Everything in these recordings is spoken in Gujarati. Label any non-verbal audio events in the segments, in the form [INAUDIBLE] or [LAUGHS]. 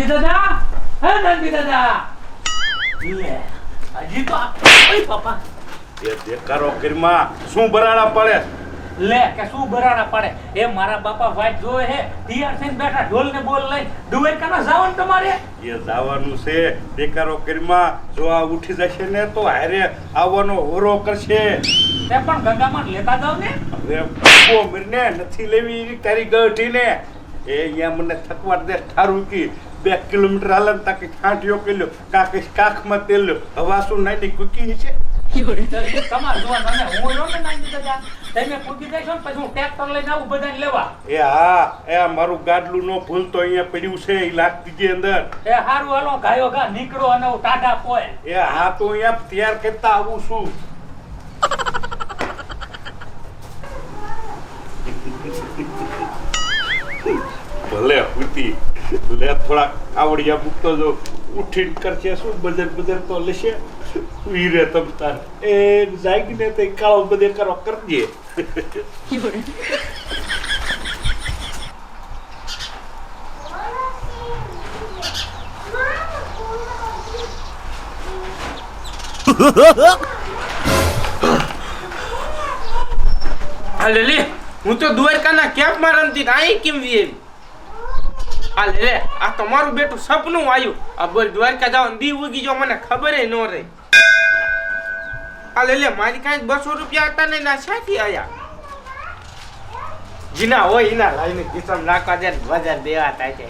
નંદી દાદા હે નંદી દાદા? હજી તો ઓય બાપા. એ દેખારો કરીમાં શું બરાડા પડે? લે કે શું બરાડા પડે? એ મારા બાપા વાઈટ જોવે હે તૈયાર થઈને બેઠા ઢોલ ને બોલ લઈ. ડુબઈ કાના જાવન તમારે? એ જાવાનું છે. દેકારો કરીમાં જો આ ઉઠી જશે ને તો હારે આવવાનો હોરો કરશે. તે પણ ગંગામાં લેતા જાવ ને? અરે ઓ મિરને નથી લેવી તારી તારી ગઢીને. એ અહીંયા મને થકવાડ દે ઠારું કી. બે કિલોમીટર હાલ તાકે છાંટીઓ કર્યો કાકે કાખમાં તેલ લ્યો હવા શું નાની કુકી છે તમારે જોવા તમે હું જો ને નંદી દાદા તમે કૂદી જશો ને પછી હું લઈને આવું બધાને લેવા. એ હા એ મારું ગાડલું નો ભૂલ તો અહીંયા પડ્યું છે એ લાગતી જે અંદર. એ હારું હાલો ગાયો ગા નીકળો અને હું પોય. એ હા તો અહીંયા તૈયાર કરતા આવું છું. ભલે હુતી લે. થોડા આવડિયા મૂકતો જો ઉઠીને કરશે શું બજર બજર તો લેશે. વીરે તમતાર એ જાગીને તે કાળો બધે કરો કરજે આ લેલી હું તો દ્વારકાના કેમ્પમાં રમતી અહીં કેમ વી એવી આ લે લે આ તમારું બેટું સપનું આવ્યું. આ બોલ દ્વારકા જાવ દી ઉગી જો મને ખબર ન રહી. આ લે લે મારી કાંઈ બસો રૂપિયા હતા ને ના શાથી આયા. જીના હોય એના લાઈને કિસમ નાખવા દે બજાર દેવા થાય છે.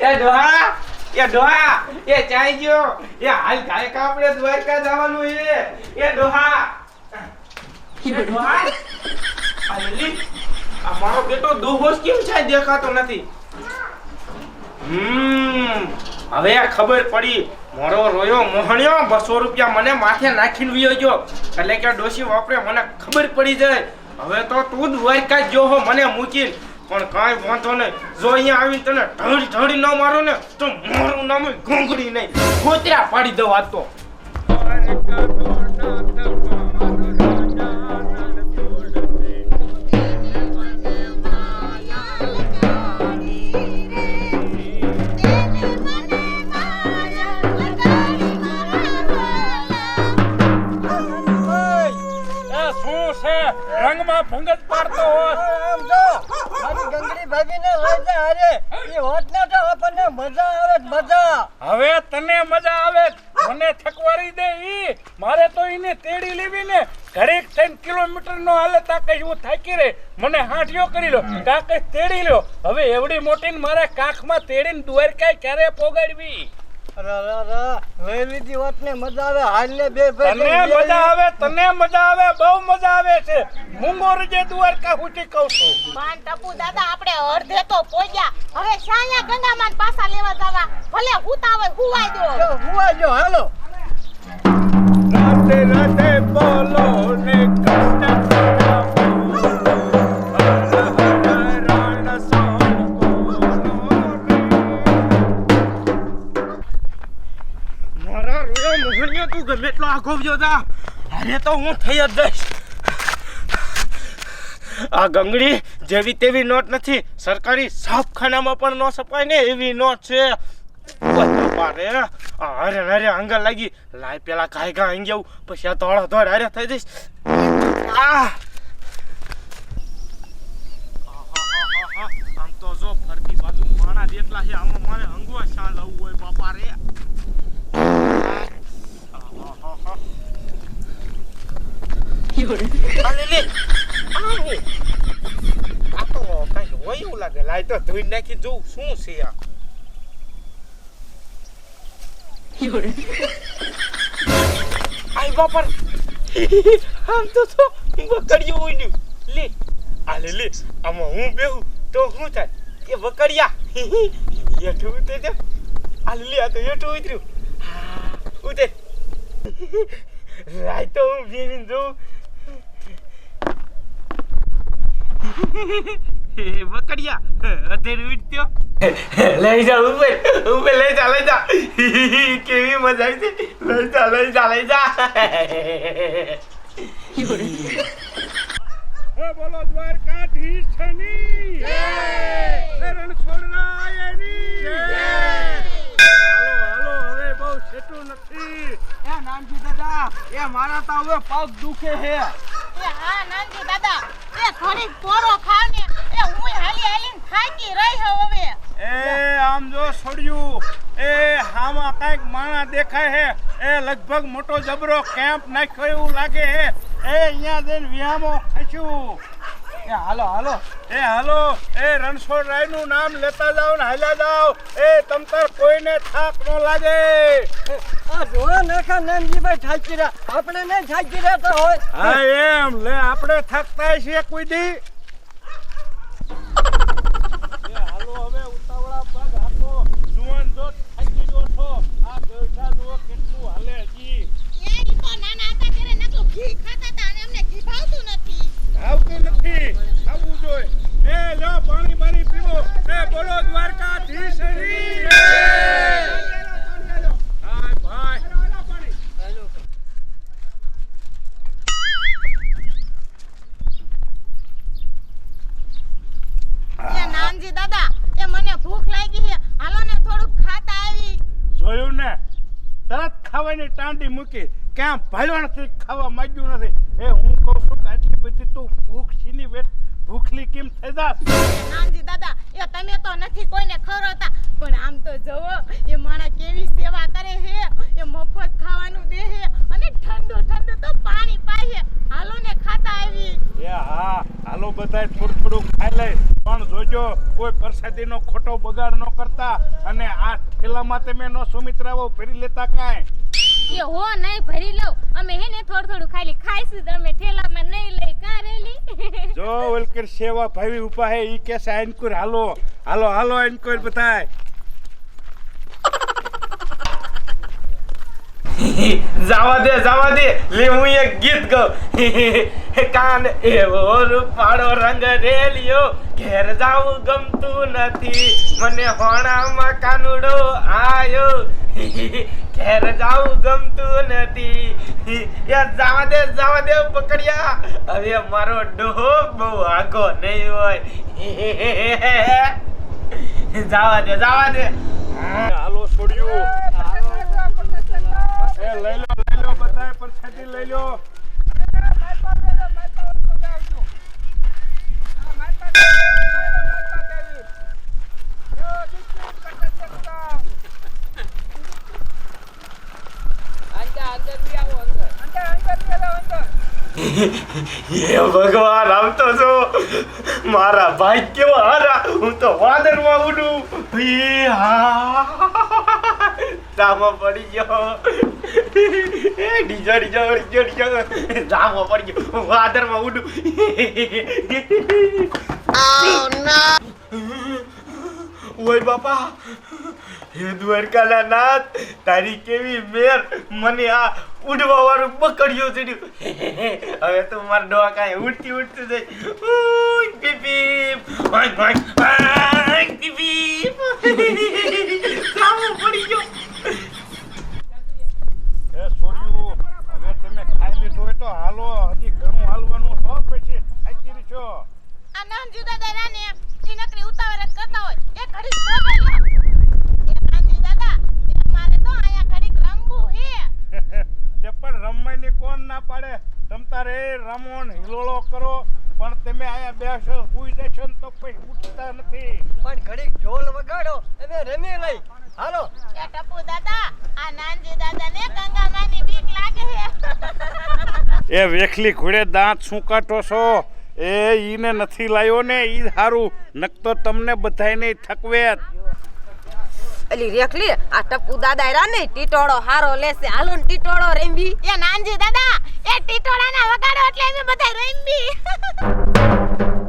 એ ડોહા એ ડોહા એ ચાઈ ગયો. એ હાલ કાય કાપડે દ્વારકા જવાનું એ એ ડોહા. એ ડોહા. આ લીલી આ મારો બેટો દોહોશ કેમ છે દેખાતો નથી? હમ, હવે ખબર પડી. મારો રોયો, મોહણ્યો, બસો રૂપિયા મને માથે નાખીને વિયો એટલે કે ડોશી વાપરે, મને ખબર પડી જાય. હવે તો તું જ દ્વારકા જ જો હો મને મૂકીને. પણ કાંઈ વાંધો નહીં. જો અહીંયા આવીને તને ઢળી ઢળી ન મારો ને, તો મારું નામ ઘોંઘડી નહીં. ખોતરા પાડી દઉં આ તો. મને થકવારી દે ઈ. મારે તો એને તેડી લેવી ને ઘડીક થઈને કિલોમીટર નો હાલે તાકે હું થાકી રે મને હાંઠિયો કરી લો કાકે તેડી લો. હવે એવડી મોટી મારા કાખમાં તેડીને દ્વારકા ક્યારે પોગાડવી? લઈ લીધી હોત ને મજા આવે હાલ ને બે તને મજા આવે તને મજા આવે બહુ મજા આવે છે. મૂંગો રજે દ્વારકા હુટી કહું છું. માન ટપુ દાદા આપણે અડધે તો પોગ્યા. હવે શાયા ગંગામાન પાછા લેવા જવા. ભલે હુતા હોય હુવાઈ દો જો હુવા હાલો. રાતે રાતે બોલો મારા અરે હું થઈ જ જઈશ. આ ગંગડી જેવી તેવી નોટ નથી. સરકારી છાપખાનામાં પણ ન છપાય ને એવી નોટ છે. ઓય બાપા રે. આ હારે હારે આંગળ લાગી. લાય પેલા કાય ઘા આંગી પછી આ દોડા દોડ હારે થઈ જઈશ. આ આહાહાહા. આમ તો જો ફરતી બાજુ માણા જેટલા છે આમાં મારે અંગવા શા લાવવું હોય બાપા રે આહાહાહા. આ લે લે. આ હું. આ તો કાંઈક હોય એવું લાગે લાય ધોઈ નાખી જોઉં. શું છે આ? આઈ બાપા આમ તો તો બકડિયું ઉડ્યું લે આ લે, આમાં હું બેહું? તો શું થાય? એ બકડિયા હેઠું ઉતરે છે આ લે, આ તો હેઠું ઉતર્યું. ઉતર. રાય તો હું બેહીને જોઉં. બકડિયા અધેર ઉઠ્યો લઈ જા ઉપર ઉપર લઈ જા લઈ જા. [LAUGHS] કેવી મજા આવી છે. લઈ જા લઈ જા લઈ જા. [LAUGHS] એ બોલો દ્વારકાધીશની. જય! રણ છોડરાયની જય! હાલો હાલો હવે બહુ છેટું નથી. એ નાનજી દાદા એ મારા તા હવે પગ દુખે હે એ હા નાનજી દાદા એ થોડી પોરો ખાવ થાકી રહી હોઉં હવે. એ આમ જો છોડ્યું એ હામાં કાંઈક માણા દેખાય હે. એ લગભગ મોટો જબરો કેમ્પ નાખ્યો એવું લાગે હે. એ અહીંયા જઈને વિહામો ખાશું એ હાલો હાલો. એ હાલો. એ રણછોડરાયનું નામ લેતા જાઓ ને હાલ્યા જાઓ. એ તમ તાર કોઈને થાક ન લાગે. આ જોવા નાખા નાનજીભાઈ થાકી રહ્યા. આપણે નહીં થાકી રહ્યા તો હોય. હા એમ. લે આપણે થાકતા છીએ કોઈ દી. હાલો હવે ઉતાવળા પગ હાથો જુવાન જો થાકી ગયો છો આ ગળઠા જુઓ કેટલું હાલે હજી એ ઈ તો નાના હતા ત્યારે નકરું ઘી ખાતા હતા અને અમને ઘી ભાવતું નથી આવતું નથી ખાવું જોઈએ એ લો પાણી પાણી પીવો એ બોલો દ્વારકાધીશ હરી હા ભાઈ એ નાનજી દાદા એ મને ભૂખ લાગી છે હાલો ને થોડુંક ખાતા આવી જોયું ને તરત ખાવાની ટાંડી મૂકી ક્યાં નથી ખાવા માંગ્યું નથી. એ હું કહું છું કે આટલી બધી તું ભૂખ છીની વેઠ. ભૂખલી કેમ થઈ જાત? નાનજી દાદા એ તમે તો નથી કોઈને ખવડાવતા પણ આમ તો જુઓ એ માણા કેવી સેવા કરે હે? એ મફત ખાવાનું દે હે? અને ઠંડુ ઠંડુ તો પાણી છે હાલો ને ખાતા આવી. એ હા હાલો બધાય થોડું થોડું ખાઈ લે પણ જોજો કોઈ પ્રસાદીનો ખોટો બગાડ ન કરતા. અને આ ઠેલામાં તમે નો સુમિત્રાઓ ફેરી લેતા કાંઈ. એ હો, નહીં ભરી લઉં. અમે હે ને થોડું થોડું ખાલી ખાઈશું, તમે ઠેલામાં નહીં લઈ કા રેલી જો વલકર સેવા ભાવી ઉપા હે, ઈ કે સાઈન કુર હાલો. હાલો હાલો આઈનકુર બધાય. જાવા દે જાવા દે લે હું એક ગીત ગાઉં કાન એવો રૂપાળો રંગ રેલિયો ઘેર જાવું ગમતું નથી મને હોણામાં કાનુડો આયો ઘેર જાવું ગમતું નથી યાર જાવા દે જાવા દે પકડ્યા હવે મારો ડોહો બહુ આગો નહીં હોય જાવા દે જાવા દે હાલો છોડ્યું લઈ લો લઈ લો બધાય પ્રસાદી લઈ લો. ભગવાન, આમ તો જો મારા ભાઈ કેવા હારા. હું તો વાદળમાં ઉડું. ઈ હા. તામાં પડી ગયો. ડીજો ડીજો ડીજો ડીજો જામો પડી ગયો હું વાદળમાં ઉડું ઓય બાપા હે દ્વારકાના નાથ તારી કેવી મેર મને આ ઉડવા વાળું પકડ્યું ચડ્યું હવે તો મારા ડોહા કાંઈ ઉડતી ઉડતું જાય ઉય, પીપી ઓય, ઓય, ઓય, પીપી સામો પડી ગયો એ છોડ્યું હવે તમે ખાઈ લીધું હોય તો હાલો હજી ઘણું હાલવાનું હો પછી. થાકી છો આ નાનજી દાદા રાને ઈ નકરી ઉતાવળ જ કરતા હોય. એ ઘડી તો એ નાનજી દાદા એ અમારે તો આયા ઘડીક રમવું હે. [LAUGHS] તે પણ રમવાની કોણ ના પાડે? તમ તારે રમો ને હિલોળો કરો. પણ તમે આયા બેસો સુઈ જશો ને તો પછી ઉઠતા નથી. પણ ઘડીક ઢોલ વગાડો અને રમી લઈ. હાલો. એ ટપુ દાદા આ નાનજી દાદા ને ગંગા ગંગામાની બીક લાગે હે. એ વેખલી ઘોડે દાંત શું કાઢો છો? એ ઈને નથી લાયો ને ઈ સારું નકતો તમને બધાયને થકવે અલી રેખલી આ ટપુ દાદા રા ને ટીટોળો હારો લેશે. હાલો ને ટીટોળો રેમ્બી. એ નાનજી દાદા એ ટીટોળાના વગાડો એટલે અમે બધા રમી [LAUGHS]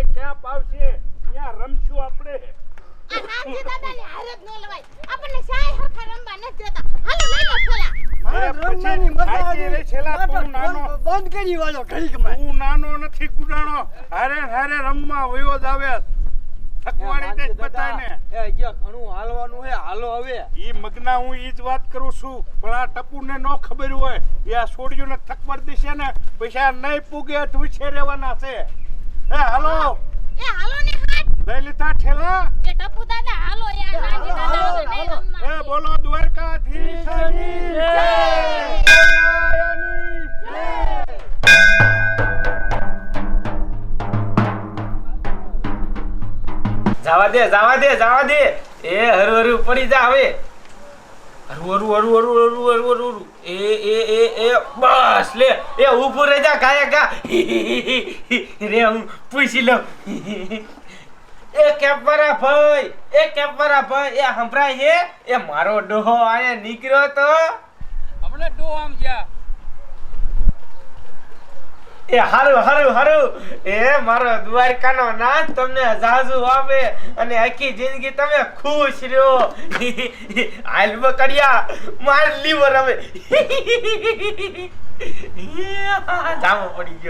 એ આવશે ત્યાં રમશું આપણે. આ રામજી દાદાને હારે જ લવાય. આપણને શાય હરખા રમવા નથી દેતા. હાલો લઈ લો થોડા મારે રમવાની મજા આવી. રે છેલ્લા આ તો તું નાનો. બંધ કરી વાળો ઘડીકમાં. હું નાનો નથી કુડાણો હારે હારે રમવા વયો જ આવે. થકવાડી દે બધાને. એ જે ઘણું હાલવાનું હે હાલો હવે. ઈ મગના હું ઈ જ વાત કરું છું. પણ આ ટપુને ન ખબર હોય. એ આ છોડ્યું ને થકવાડ દેશે ને પૈસા નહીં પૂગે અઠવીસે રહેવાના છે. એ હાલો. એ હાલો ને હાટ લઈ લીધા ઠેલા. એ ટપુ દાદા હાલો યાર નાનજી દાદા નહીં રમવા એ બોલો દ્વારકાધીશની જય! બોલાયાની જવા દે જવા દે જવા દે. એ હરુ હરુ પડી જા હવે. અરુ અરુ અરુ અરુ અરુ હરુ હરુ. એ એ એ એ, બસ, લે. એ ઊભું રહી ગાયા, ગા. રે, હું પૂછી લઉં. એ કેપવાળા ભાઈ, એ કેપવાળા ભાઈ, એ સંભળાય છે એ મારો ડોહો આયા નીકળ્યો તો. હમણાં ડોહો આમ ગયા. એ હારું હારું હારું. એ મારો દ્વારકાનો નાથ તમને જાજુ આપે અને આખી જિંદગી તમે ખુશ રહ્યો [LAUGHS] હાલ બકડિયા માર લીવર હવે. [LAUGHS] જામો પડી ગયો.